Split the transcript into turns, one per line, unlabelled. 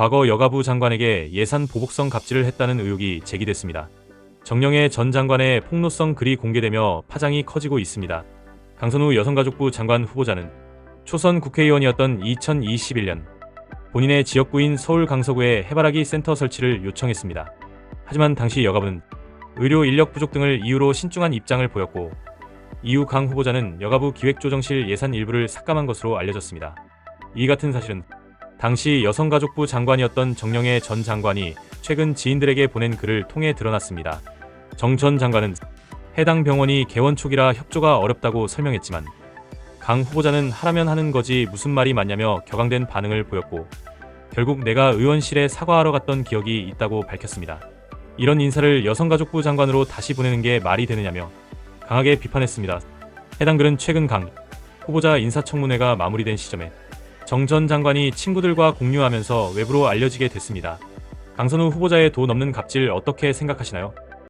과거 여가부 장관에게 예산 보복성 갑질을 했다는 의혹이 제기됐습니다. 정영애 전 장관의 폭로성 글이 공개되며 파장이 커지고 있습니다. 강선우 여성가족부 장관 후보자는 초선 국회의원이었던 2021년 본인의 지역구인 서울 강서구에 해바라기 센터 설치를 요청했습니다. 하지만 당시 여가부는 의료 인력 부족 등을 이유로 신중한 입장을 보였고 이후 강 후보자는 여가부 기획조정실 예산 일부를 삭감한 것으로 알려졌습니다. 이 같은 사실은 당시 여성가족부 장관이었던 정영애 전 장관이 최근 지인들에게 보낸 글을 통해 드러났습니다. 정 전 장관은 해당 병원이 개원 초기라 협조가 어렵다고 설명했지만 강 후보자는 하라면 하는 거지 무슨 말이 맞냐며 격앙된 반응을 보였고 결국 내가 의원실에 사과하러 갔던 기억이 있다고 밝혔습니다. 이런 인사를 여성가족부 장관으로 다시 보내는 게 말이 되느냐며 강하게 비판했습니다. 해당 글은 최근 강 후보자 인사청문회가 마무리된 시점에 정 전 장관이 친구들과 공유하면서 외부로 알려지게 됐습니다. 강선우 후보자의 도 넘는 갑질 어떻게 생각하시나요?